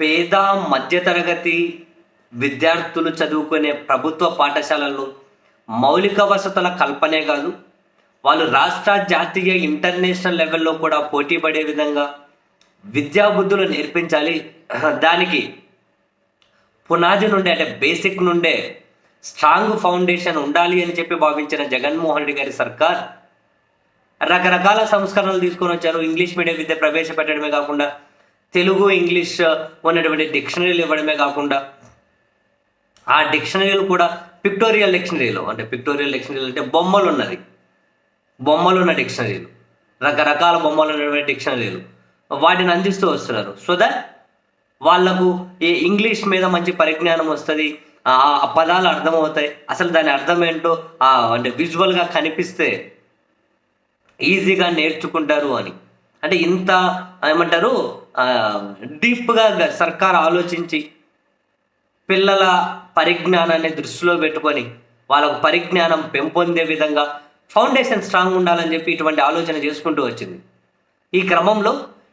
పేద మధ్యతరగతి విద్యార్థులు చదువుకునే ప్రభుత్వ పాఠశాలల్లో మౌలిక వసతుల కల్పనే కాదు వాళ్ళు రాష్ట్ర జాతీయ ఇంటర్నేషనల్ లెవెల్లో కూడా పోటీ పడే విధంగా విద్యాబుద్ధులు నేర్పించాలి. దానికి పునాది నుండే అంటే బేసిక్ నుండే స్ట్రాంగ్ ఫౌండేషన్ ఉండాలి అని చెప్పి భావించిన జగన్మోహన్ రెడ్డి గారి సర్కార్ రకరకాల సంస్కరణలు తీసుకొని వచ్చారు. ఇంగ్లీష్ మీడియం విద్య ప్రవేశపెట్టడమే కాకుండా తెలుగు ఇంగ్లీష్ ఉన్నటువంటి డిక్షనరీలు ఇవ్వడమే కాకుండా ఆ డిక్షనరీలు కూడా పిక్టోరియల్ డిక్షనరీలు. అంటే పిక్టోరియల్ డిక్షనరీలు అంటే బొమ్మలు ఉన్నది బొమ్మలు ఉన్న డిక్షనరీలు. రకరకాల బొమ్మలు ఉన్నటువంటి డిక్షనరీలు. వాటిని అందిస్తూ వస్తున్నారు. సో దట్ వాళ్ళకు ఈ ఇంగ్లీష్ మీద మంచి పరిజ్ఞానం వస్తుంది. ఆ ఆ పదాలు అర్థమవుతాయి. అసలు దాని అర్థం ఏంటో అంటే విజువల్గా కనిపిస్తే ఈజీగా నేర్చుకుంటారు అని. అంటే ఇంత ఏమంటారు డీప్గా సర్కార్ ఆలోచించి పిల్లల పరిజ్ఞానాన్ని దృష్టిలో పెట్టుకొని వాళ్ళకు పరిజ్ఞానం పెంపొందే విధంగా ఫౌండేషన్ స్ట్రాంగ్ ఉండాలని చెప్పి ఇటువంటి ఆలోచన చేసుకుంటూ వచ్చింది. ఈ క్రమంలో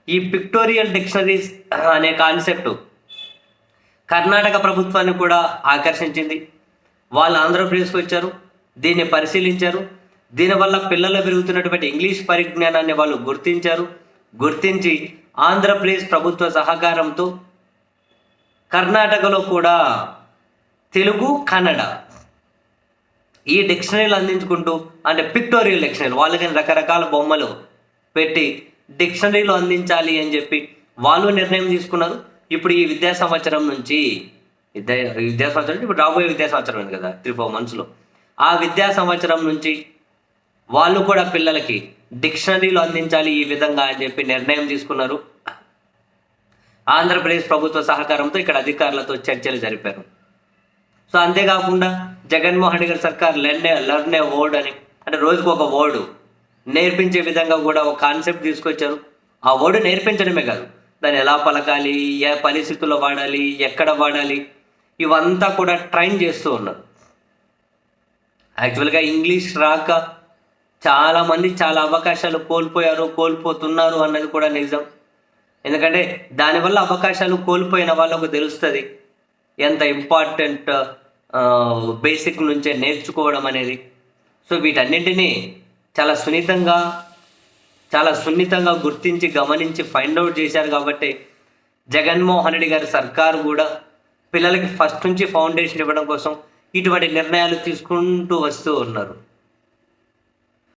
ఈ పిక్టోరియల్ డిక్షనరీస్ అనే కాన్సెప్ట్ కర్ణాటక ప్రభుత్వాన్ని కూడా ఆకర్షించింది. వాళ్ళు ఆంధ్రప్రదేశ్కి వచ్చారు దీన్ని పరిశీలించారు దీనివల్ల పిల్లలు పెరుగుతున్నటువంటి ఇంగ్లీష్ పరిజ్ఞానాన్ని వాళ్ళు గుర్తించారు. గుర్తించి ఆంధ్రప్రదేశ్ ప్రభుత్వ సహకారంతో కర్ణాటకలో కూడా తెలుగు కన్నడ ఈ డిక్షనరీలు అందించుకుంటూ అంటే పిక్టోరియల్ డిక్షనరీ వాళ్ళకి రకరకాల బొమ్మలు పెట్టి డిక్షనరీలు అందించాలి అని చెప్పి వాళ్ళు నిర్ణయం తీసుకున్నారు. ఇప్పుడు ఈ విద్యా సంవత్సరం నుంచి విద్యా విద్యా సంవత్సరం ఇప్పుడు రాబోయే విద్యా సంవత్సరం ఉంది కదా త్రీ ఫోర్ మంత్స్లో ఆ విద్యా సంవత్సరం నుంచి వాళ్ళు కూడా పిల్లలకి డిక్షనరీలు అందించాలి ఈ విధంగా అని చెప్పి నిర్ణయం తీసుకున్నారు. ఆంధ్రప్రదేశ్ ప్రభుత్వ సహకారంతో ఇక్కడ అధికారులతో చర్చలు జరిపారు. సో అంతేకాకుండా జగన్మోహన్ రెడ్డి గారి సర్కార్ లెర్నే లెర్న్ ఏ వర్డ్ అని అంటే రోజుకు ఒక వర్డ్ నేర్పించే విధంగా కూడా ఒక కాన్సెప్ట్ తీసుకొచ్చారు. ఆ వర్డ్ నేర్పించడమే కాదు దాన్ని ఎలా పలకాలి ఏ పరిస్థితుల్లో వాడాలి ఎక్కడ వాడాలి ఇవంతా కూడా ట్రైన్ చేస్తూ ఉన్నారు. యాక్చువల్గా ఇంగ్లీష్ రాక చాలామంది చాలా అవకాశాలు కోల్పోయారు కోల్పోతున్నారు అన్నది కూడా నిజం. ఎందుకంటే దానివల్ల అవకాశాలు కోల్పోయిన వాళ్ళకు తెలుస్తుంది ఎంత ఇంపార్టెంట్ బేసిక్ నుంచే నేర్చుకోవడం అనేది. సో వీటన్నింటినీ చాలా సున్నితంగా చాలా సున్నితంగా గుర్తించి గమనించి ఫైండ్ అవుట్ చేశారు కాబట్టి జగన్మోహన్ రెడ్డి గారి సర్కారు కూడా పిల్లలకి ఫస్ట్ నుంచి ఫౌండేషన్ ఇవ్వడం కోసం ఇటువంటి నిర్ణయాలు తీసుకుంటూ వస్తూ ఉన్నారు.